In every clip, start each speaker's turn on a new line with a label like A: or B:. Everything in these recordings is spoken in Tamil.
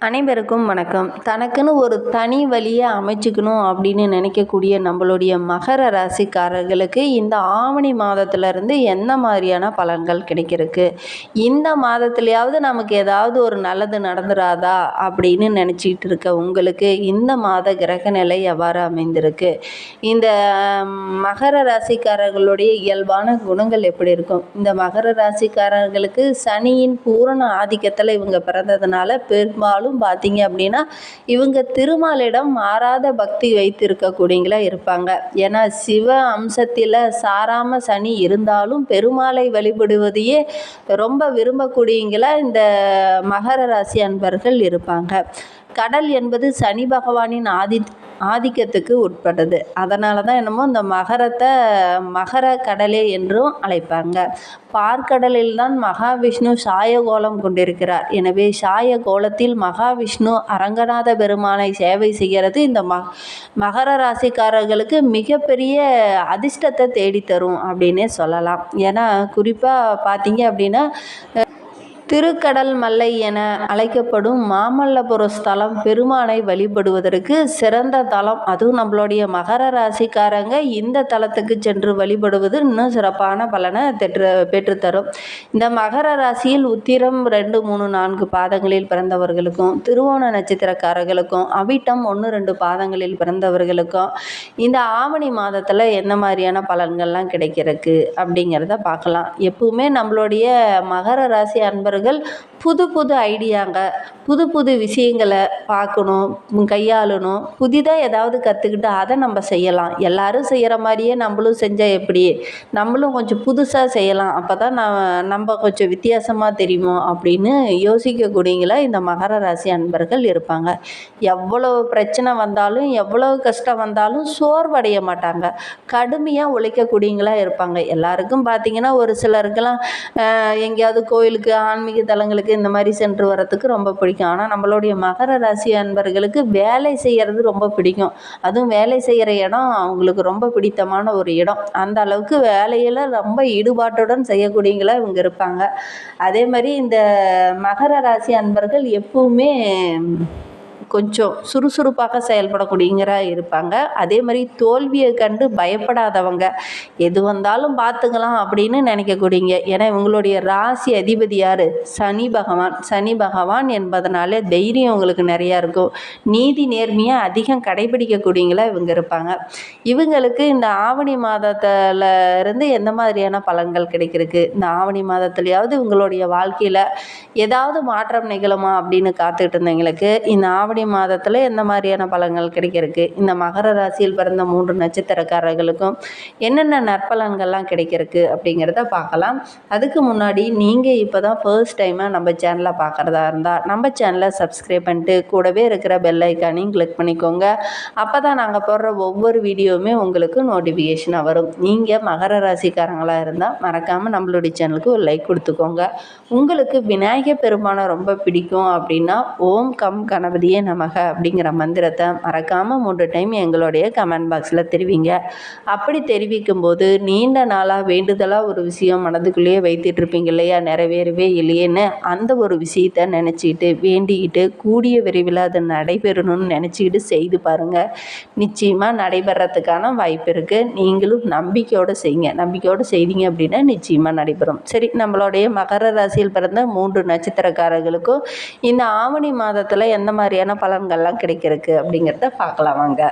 A: அனைவருக்கும் வணக்கம். தனக்குன்னு ஒரு தனி வழியை அமைச்சுக்கணும் அப்படின்னு நினைக்கக்கூடிய நம்மளுடைய மகர ராசிக்காரர்களுக்கு இந்த ஆவணி மாதத்திலிருந்து எந்த மாதிரியான பலன்கள் கிடைக்கிறதுக்கு? இந்த மாதத்துலையாவது நமக்கு ஏதாவது ஒரு நல்லது நடந்துராதா அப்படின்னு நினச்சிக்கிட்டு இருக்க உங்களுக்கு இந்த மாத கிரக நிலை எவ்வாறு அமைந்திருக்கு? இந்த மகர ராசிக்காரர்களுடைய இயல்பான குணங்கள் எப்படி இருக்கும்? இந்த மகர ராசிக்காரர்களுக்கு சனியின் பூரண ஆதிக்கத்தில் இவங்க பிறந்ததுனால பெரும்பாலும் பார்த்தீங்க அப்படின்னா இவங்க திருமாலிடம் மாறாத பக்தி வைத்திருக்கக்கூடியங்களா இருப்பாங்க. ஏன்னா சிவ அம்சத்தில் சாராம சனி இருந்தாலும் பெருமாளை வழிபடுவதையே ரொம்ப விரும்பக்கூடியங்களா இந்த மகர ராசி அன்பர்கள் இருப்பாங்க. கடல் என்பது சனி பகவானின் ஆதி ஆதிக்கத்துக்கு உட்பட்டது. அதனால தான் என்னமோ இந்த மகரத்தை மகர கடலே என்றும் அழைப்பாங்க. பார்க்கடலில் தான் மகாவிஷ்ணு சாயகோலம் கொண்டிருக்கிறார். எனவே சாய கோலத்தில் மகாவிஷ்ணு அரங்கநாத பெருமானை சேவை செய்கிறது இந்த ம மகர ராசிக்காரர்களுக்கு மிகப்பெரிய அதிர்ஷ்டத்தை தேடித்தரும் அப்படின்னே சொல்லலாம். ஏன்னா குறிப்பாக பார்த்தீங்க அப்படின்னா திருக்கடல் மல்லை என அழைக்கப்படும் மாமல்லபுர ஸ்தலம் பெருமானை வழிபடுவதற்கு சிறந்த தலம். அதுவும் நம்மளுடைய மகர ராசிக்காரங்க இந்த தலத்துக்கு சென்று வழிபடுவது இன்னும் சிறப்பான பலனை பெற்று பெற்றுத்தரும். இந்த மகர ராசியில் உத்திரம் ரெண்டு மூணு நான்கு பாதங்களில் பிறந்தவர்களுக்கும் திருவோண நட்சத்திரக்காரர்களுக்கும் அவிட்டம் ஒன்று ரெண்டு பாதங்களில் பிறந்தவர்களுக்கும் இந்த ஆவணி மாதத்தில் எந்த மாதிரியான பலன்கள்லாம் கிடைக்கிறதுக்கு அப்படிங்கிறத பார்க்கலாம். எப்பவுமே நம்மளுடைய மகர ராசி அன்பர் அவர்கள் புது புது ஐடியாங்க புது புது விஷயங்களை பார்க்கணும் கையாளணும். புதிதாக ஏதாவது கற்றுக்கிட்டு அதை நம்ம செய்யலாம். எல்லோரும் செய்கிற மாதிரியே நம்மளும் செஞ்சால் எப்படி? நம்மளும் கொஞ்சம் புதுசாக செய்யலாம். அப்போ தான் நான் நம்ம கொஞ்சம் வித்தியாசமாக தெரியுமோ அப்படின்னு யோசிக்கக்கூடியங்களா இந்த மகர ராசி அன்பர்கள் இருப்பாங்க. எவ்வளோ பிரச்சனை வந்தாலும் எவ்வளோ கஷ்டம் வந்தாலும் சோர்வடைய மாட்டாங்க. கடுமையாக உழைக்கக்கூடியங்களா இருப்பாங்க. எல்லாருக்கும் பார்த்திங்கன்னா ஒரு சிலருக்கெல்லாம் எங்கேயாவது கோயிலுக்கு ஆன்மீக தலங்களுக்கு இந்த மாதிரி சென்று வரத்துக்கு ரொம்ப பிடிக்கும். ஆனால் நம்மளுடைய மகர ராசி அன்பர்களுக்கு வேலை செய்கிறது ரொம்ப பிடிக்கும். அதுவும் வேலை செய்கிற இடம் அவங்களுக்கு ரொம்ப பிடித்தமான ஒரு இடம். அந்த அளவுக்கு வேலையில் ரொம்ப ஈடுபாட்டுடன் செய்யக்கூடியங்களா இவங்க இருப்பாங்க. அதே மாதிரி இந்த மகர ராசி அன்பர்கள் எப்பவுமே கொஞ்சம் சுறுசுறுப்பாக செயல்படக்கூடியவங்களா இருப்பாங்க. அதே மாதிரி தோல்வியை கண்டு பயப்படாதவங்க எது வந்தாலும் பார்த்துக்கலாம் அப்படின்னு நினைக்கக்கூடியங்க ஏன்னா இவங்களுடைய ராசி அதிபதி யார்? சனி பகவான். சனி பகவான் என்பதனால தைரியம் உங்களுக்கு நிறையா இருக்கும். நீதி நேர்மையாக அதிகம் கடைபிடிக்கக்கூடியங்களா இவங்க இருப்பாங்க. இவங்களுக்கு இந்த ஆவணி மாதத்தில் இருந்து எந்த மாதிரியான பலன்கள் கிடைக்கிறதுக்கு? இந்த ஆவணி மாதத்துலையாவது உங்களுடைய வாழ்க்கையில் ஏதாவது மாற்றம் நிகழுமா அப்படின்னு காத்துக்கிட்டு இருந்தவங்களுக்கு இந்த ஆவணி மாதத்தில் எந்த மாதிரியான பலன்கள் கிடைக்கிறதுக்கு? இந்த மகர ராசியில் பிறந்த மூன்று நட்சத்திரக்காரர்களுக்கும் என்னென்ன நற்பலன்கள்லாம் கிடைக்கிறதுக்கு அப்படிங்கிறத பார்க்கலாம். அதுக்கு முன்னாடி நீங்கள் இப்போ தான் ஃபர்ஸ்ட் டைமாக நம்ம சேனலை பார்க்குறதா இருந்தால் நம்ம சேனலை சப்ஸ்கிரைப் பண்ணிட்டு கூடவே இருக்கிற பெல் ஐக்கானையும் கிளிக் பண்ணிக்கோங்க. அப்போ தான் நாங்கள் போடுற ஒவ்வொரு வீடியோவுமே உங்களுக்கு நோட்டிஃபிகேஷனாக வரும். நீங்கள் மகர ராசிக்காரங்களாக இருந்தால் மறக்காமல் நம்மளுடைய சேனலுக்கு ஒரு லைக் கொடுத்துக்கோங்க. உங்களுக்கு விநாயகர் பெருமானை ரொம்ப பிடிக்கும் அப்படின்னா ஓம் கம் கணபதியே நமக அப்படிங்கிற மந்திரத்தை மறக்காமல் மூன்று டைம் எங்களுடைய கமெண்ட் பாக்ஸில் தெரிவிங்க. அப்படி தெரிவிக்கும் போது நீண்ட நாளாக வேண்டுதலாக ஒரு விஷயம் மனதுக்குள்ளேயே வைத்துட்ருப்பீங்க இல்லையா? நிறைவேறவே இல்லையேன்னு அந்த ஒரு விஷயத்த நினச்சிக்கிட்டு வேண்டிக்கிட்டு கூடிய விரைவில் அது நடைபெறணும்னு நினச்சிக்கிட்டு செய்து பாருங்கள் நிச்சயமாக நடைபெறத்துக்கான வாய்ப்பு இருக்குது நீங்களும் நம்பிக்கையோடு செய்யுங்க. நம்பிக்கையோடு செய்தீங்க அப்படின்னா நிச்சயமாக நடைபெறும். சரி நம்மளுடைய மகர ராசியில் பிறந்த மூன்று நட்சத்திரக்காரர்களுக்கும் இந்த ஆவணி மாதத்தில் எந்த மாதிரியான பலன்கள்லாம் கிடைக்கிறதுக்கு அப்படிங்கிறத பார்க்கலாம் வாங்க.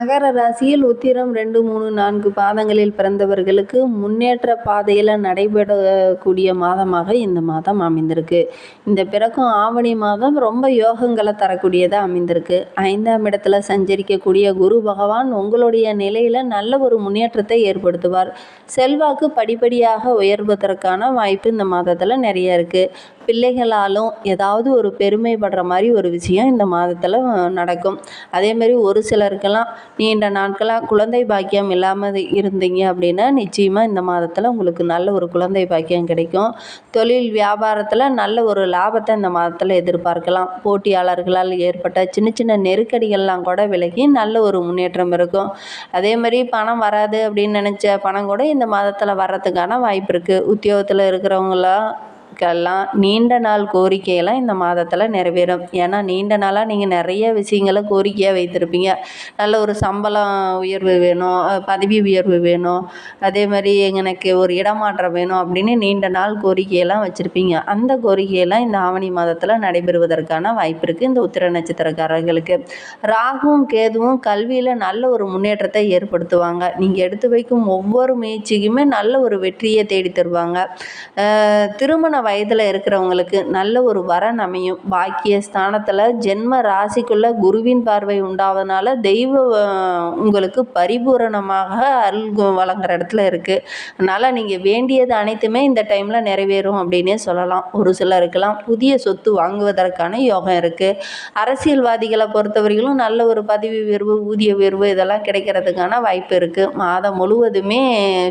A: மகர ராசியில் உத்திரம் ரெண்டு மூணு நான்கு பாதங்களில் பிறந்தவர்களுக்கு முன்னேற்ற பாதையில் நடைபெறக்கூடிய மாதமாக இந்த மாதம் அமைந்திருக்கு. இந்த பிறக்கும் ஆவணி மாதம் ரொம்ப யோகங்களை தரக்கூடியதாக அமைந்திருக்கு. ஐந்தாம் இடத்துல சஞ்சரிக்கக்கூடிய குரு பகவான் உங்களுடைய நிலையில் நல்ல ஒரு முன்னேற்றத்தை ஏற்படுத்துவார். செல்வாக்கு படிப்படியாக உயர்வதற்கான வாய்ப்பு இந்த மாதத்தில் நிறைய இருக்குது பிள்ளைகளாலும் ஏதாவது ஒரு பெருமைப்படுற மாதிரி ஒரு விஷயம் இந்த மாதத்தில் நடக்கும். அதேமாரி ஒரு சிலருக்கெல்லாம் நீண்ட நாட்களாக குழந்தை பாக்கியம் இல்லாமல் இருந்தீங்க அப்படின்னா நிச்சயமாக இந்த மாதத்தில் உங்களுக்கு நல்ல ஒரு குழந்தை பாக்கியம் கிடைக்கும். தொழில் வியாபாரத்தில் நல்ல ஒரு லாபத்தை இந்த மாதத்தில் எதிர்பார்க்கலாம். போட்டியாளர்களால் ஏற்பட்ட சின்ன சின்ன நெருக்கடிகள்லாம் கூட விலகி நல்ல ஒரு முன்னேற்றம் இருக்கும். அதே மாதிரி பணம் வராது அப்படின்னு நினச்ச பணம் கூட இந்த மாதத்தில் வர்றதுக்கான வாய்ப்பு இருக்குது உத்தியோகத்தில் இருக்கிறவங்களாம் நபர்களுக்கெல்லாம் நீண்ட நாள் கோரிக்கையெல்லாம் இந்த மாதத்தில் நிறைவேறும். ஏன்னா நீண்ட நாளாக நீங்கள் நிறைய விஷயங்களை கோரிக்கையாக வைத்திருப்பீங்க. நல்ல ஒரு சம்பளம் உயர்வு வேணும் பதவி உயர்வு வேணும் அதே மாதிரி எனக்கு ஒரு இடமாற்றம் வேணும் அப்படின்னு நீண்ட நாள் கோரிக்கையெல்லாம் வச்சுருப்பீங்க. அந்த கோரிக்கையெல்லாம் இந்த ஆவணி மாதத்தில் நடைபெறுவதற்கான வாய்ப்பு இருக்குது இந்த உத்திர நட்சத்திரக்காரர்களுக்கு. ராகுவும் கேதுவும் கல்வியில் நல்ல ஒரு முன்னேற்றத்தை ஏற்படுத்துவாங்க. நீங்கள் எடுத்து வைக்கும் ஒவ்வொரு முயற்சிக்குமே நல்ல ஒரு வெற்றியை தேடி தருவாங்க திருமண வயதில் இருக்கிறவங்களுக்கு நல்ல ஒரு வரன் அமையும். பாக்கிய ஸ்தானத்தில் ஜென்ம ராசிக்குள்ள குருவின் பார்வை உண்டாவதுனால தெய்வ உங்களுக்கு பரிபூரணமாக அருள் வழங்குற இடத்துல இருக்குது அதனால் நீங்கள் வேண்டியது அனைத்துமே இந்த டைமில் நிறைவேறும் அப்படின்னே சொல்லலாம். ஒரு சிலருக்கெல்லாம் புதிய சொத்து வாங்குவதற்கான யோகம் இருக்குது அரசியல்வாதிகளை பொறுத்தவரையிலும் நல்ல ஒரு பதவி உயர்வு ஊதிய உயர்வு இதெல்லாம் கிடைக்கிறதுக்கான வாய்ப்பு இருக்குது மாதம் முழுவதுமே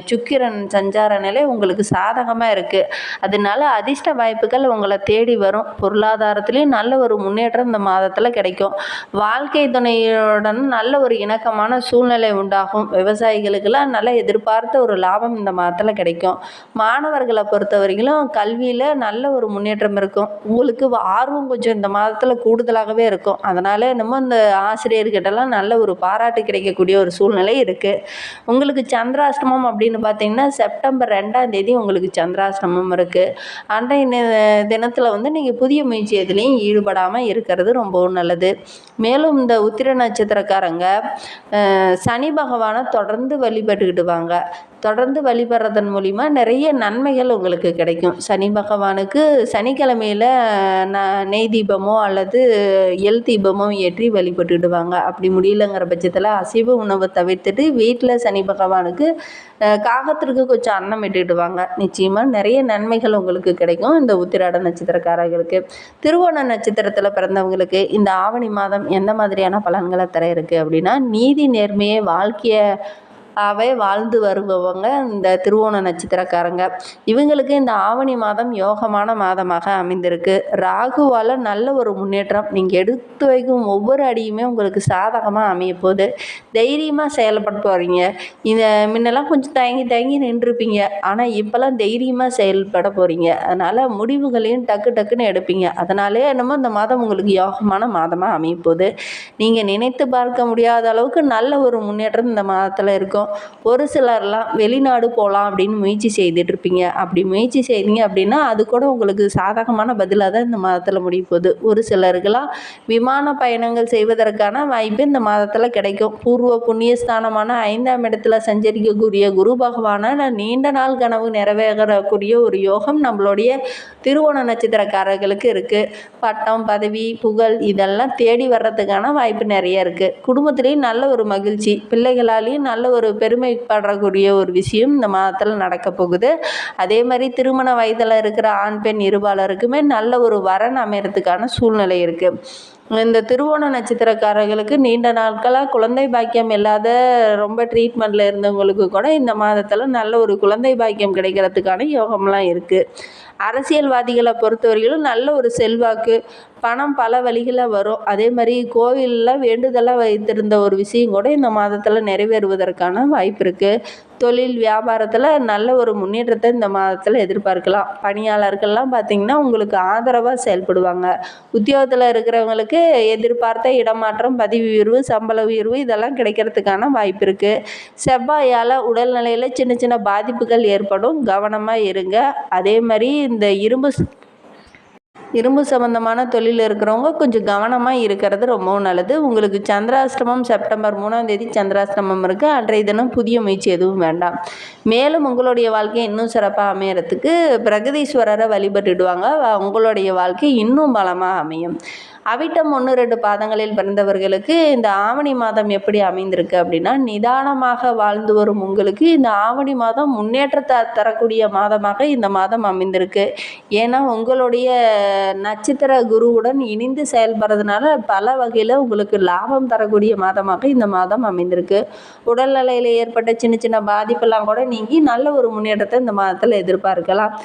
A: சுக்கிரன் சஞ்சார நிலை உங்களுக்கு சாதகமாக இருக்குது அதனால அதிர்ஷ்ட வாய்ப்புகள் உங்களை தேடி வரும். பொருளாதாரத்துலேயும் நல்ல ஒரு முன்னேற்றம் இந்த மாதத்தில் கிடைக்கும். வாழ்க்கை துணையுடன் நல்ல ஒரு இணக்கமான சூழ்நிலை உண்டாகும். விவசாயிகளுக்கெல்லாம் நல்ல எதிர்பார்த்த ஒரு லாபம் இந்த மாதத்தில் கிடைக்கும். மாணவர்களை பொறுத்தவரைக்கும் கல்வியில் நல்ல ஒரு முன்னேற்றம் இருக்கும். உங்களுக்கு ஆர்வம் கொஞ்சம் இந்த மாதத்தில் கூடுதலாகவே இருக்கும். அதனால் என்னமோ இந்த ஆசிரியர்கிட்டலாம் நல்ல ஒரு பாராட்டு கிடைக்கக்கூடிய ஒரு சூழ்நிலை இருக்குது உங்களுக்கு சந்திராஷ்டமம் அப்படின்னு பார்த்தீங்கன்னா செப்டம்பர் ரெண்டாம் தேதி உங்களுக்கு சந்திராஷ்டமம் இருக்குது அன்றைய தினத்தில் வந்து நீங்கள் புதிய முயற்சி எதுலேயும் ஈடுபடாமல் இருக்கிறது ரொம்பவும் நல்லது. மேலும் இந்த உத்திர நட்சத்திரக்காரங்க சனி பகவானை தொடர்ந்து வழிபட்டுக்கிட்டு வாங்க. தொடர்ந்து வழிபடுறதன் மூலிமா நிறைய நன்மைகள் உங்களுக்கு கிடைக்கும். சனி பகவானுக்கு சனிக்கிழமையில் ந நெய் தீபமோ அல்லது எல் தீபமோ ஏற்றி வழிபட்டுடுவாங்க. அப்படி முடியலங்கிற பட்சத்தில் அசைவ உணவை தவிர்த்துட்டு வீட்டில் சனி பகவானுக்கு காகத்திற்கு கொஞ்சம் அன்னம் இட்டுடுவாங்க. நிச்சயமாக நிறைய நன்மைகள் உங்களுக்கு கிடைக்கும் இந்த உத்திராட நட்சத்திரக்காரர்களுக்கு. திருவோண நட்சத்திரத்தில் பிறந்தவங்களுக்கு இந்த ஆவணி மாதம் எந்த மாதிரியான பலன்களை தர இருக்குது அப்படின்னா நீதி நேர்மையை வாழ்க்கையை அவை வாழ்ந்து வருபவங்க இந்த திருவோண நட்சத்திரக்காரங்க. இவங்களுக்கு இந்த ஆவணி மாதம் யோகமான மாதமாக அமைந்திருக்கு. ராகுவால் நல்ல ஒரு முன்னேற்றம். நீங்கள் எடுத்து வைக்கும் ஒவ்வொரு அடியுமே உங்களுக்கு சாதகமாக அமைய போகுது. தைரியமாக செயல்பட போகிறீங்க இதை முன்னெல்லாம் கொஞ்சம் தயங்கி தயங்கி நின்றுருப்பீங்க ஆனால் இப்போல்லாம் தைரியமாக செயல்பட போகிறீங்க அதனால் முடிவுகளையும் டக்கு டக்குன்னு எடுப்பீங்க. அதனாலே என்னமோ இந்த மாதம் உங்களுக்கு யோகமான மாதமாக அமைய போகுது. நீங்கள் நினைத்து பார்க்க முடியாத அளவுக்கு நல்ல ஒரு முன்னேற்றம் இந்த மாதத்தில் இருக்கும். ஒரு சிலர்லாம் வெளிநாடு போகலாம் அப்படின்னு முயற்சி செய்துட்டு இருப்பீங்க அப்படி முயற்சி செய்தீங்க அப்படின்னா அது கூட உங்களுக்கு சாதகமான பதிலாக தான் இந்த மாதத்தில் முடிய போகுது. ஒரு சிலருக்கெல்லாம் விமான பயணங்கள் செய்வதற்கான வாய்ப்பு இந்த மாதத்தில் கிடைக்கும். பூர்வ புண்ணியஸ்தானமான ஐந்தாம் இடத்துல சஞ்சரிக்கக்கூடிய குரு பகவான நீண்ட நாள் கனவு நிறைவேறக்கூடிய ஒரு யோகம் நம்மளுடைய திருவோண நட்சத்திரக்காரர்களுக்கு இருக்குது பட்டம் பதவி புகழ் இதெல்லாம் தேடி வர்றதுக்கான வாய்ப்பு நிறைய இருக்குது குடும்பத்துலேயும் நல்ல ஒரு மகிழ்ச்சி. பிள்ளைகளாலேயும் நல்ல ஒரு பெருமைப்படக்கூடிய ஒரு விஷயம் இந்த மாதத்தில் நடக்க போகுது. அதே மாதிரி திருமண வயதில் இருக்கிற ஆண் பெண் இருபாலருக்குமே நல்ல ஒரு வரன் அமையறதுக்கான சூழ்நிலை இருக்குது இந்த திருவோண நட்சத்திரக்காரர்களுக்கு நீண்ட நாட்களாக குழந்தை பாக்கியம் இல்லாத ரொம்ப ட்ரீட்மெண்ட்டில் இருந்தவங்களுக்கு கூட இந்த மாதத்தில் நல்ல ஒரு குழந்தை பாக்கியம் கிடைக்கிறதுக்கான யோகம்லாம் இருக்குது அரசியல்வாதிகளை பொறுத்தவரையிலும் நல்ல ஒரு செல்வாக்கு பணம் பல வழிகளில் வரும். அதே மாதிரி கோவிலில் வேண்டுதலாக வைத்திருந்த ஒரு விஷயம் கூட இந்த மாதத்தில் நிறைவேறுவதற்கான வாய்ப்பு இருக்குது தொழில் வியாபாரத்தில் நல்ல ஒரு முன்னேற்றத்தை இந்த மாதத்தில் எதிர்பார்க்கலாம். பணியாளர்கள்லாம் பார்த்திங்கன்னா உங்களுக்கு ஆதரவாக செயல்படுவாங்க. உத்தியோகத்தில் இருக்கிறவங்களுக்கு எதிர்பார்த்த இடமாற்றம் பதவி உயர்வு சம்பள உயர்வு இதெல்லாம் கிடைக்கிறதுக்கான வாய்ப்பு இருக்குது செவ்வாயால் உடல்நிலையில் சின்ன சின்ன பாதிப்புகள் ஏற்படும். கவனமாக இருங்க. அதே மாதிரி இந்த இரும்பு இரும்பு சம்மந்தமான தொழில் இருக்கிறவங்க கொஞ்சம் கவனமாக இருக்கிறது ரொம்பவும் நல்லது. உங்களுக்கு சந்திராஷ்டமம் செப்டம்பர் மூணாம் தேதி சந்திராஷ்டமம் இருக்குது அன்றைய தினம் புதிய முயற்சி எதுவும் வேண்டாம். மேலும் உங்களுடைய வாழ்க்கை இன்னும் சிறப்பாக அமையறதுக்கு பிரகதீஸ்வரரை வழிபட்டுடுவாங்க. உங்களுடைய வாழ்க்கை இன்னும் பலமாக அமையும். அவிட்டம் ஒன்று ரெண்டு பாதங்களில் பிறந்தவர்களுக்கு இந்த ஆவணி மாதம் எப்படி அமைந்திருக்கு அப்படின்னா நிதானமாக வாழ்ந்து வரும் உங்களுக்கு இந்த ஆவணி மாதம் முன்னேற்றத்தை தரக்கூடிய மாதமாக இந்த மாதம் அமைந்திருக்கு. ஏன்னா உங்களுடைய நட்சத்திர குருவுடன் இணைந்து செயல்படுறதுனால பல வகையில் உங்களுக்கு லாபம் தரக்கூடிய மாதமாக இந்த மாதம் அமைந்திருக்கு. உடல்நிலையில் ஏற்பட்ட சின்ன சின்ன பாதிப்பெல்லாம் கூட நீங்கி நல்ல ஒரு முன்னேற்றத்தை இந்த மாதத்தில் எதிர்பார்க்கலாம்.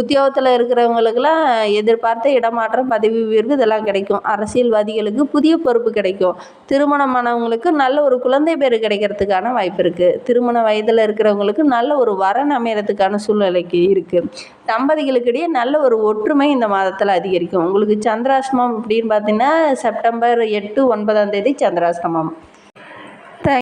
A: உத்தியோகத்தில் இருக்கிறவங்களுக்கெல்லாம் எதிர்பார்த்த இடமாற்றம் பதவி உயர்வு இதெல்லாம் கிடைக்கும். அரசியல்வாதிகளுக்கு புதிய பொறுப்பு கிடைக்கும். திருமணமானவங்களுக்கு நல்ல ஒரு குழந்தை பேர் கிடைக்கிறதுக்கான வாய்ப்பு இருக்குது திருமண வயதில் இருக்கிறவங்களுக்கு நல்ல ஒரு வரன் அமையறதுக்கான சூழ்நிலைக்கு இருக்குது தம்பதிகளுக்கிடையே நல்ல ஒரு ஒற்றுமை இந்த மாதத்தில் அதிகரிக்கும். உங்களுக்கு சந்திராஷ்டமம் அப்படின்னு பார்த்தீங்கன்னா செப்டம்பர் எட்டு ஒன்பதாம் தேதி சந்திராஷ்டமம்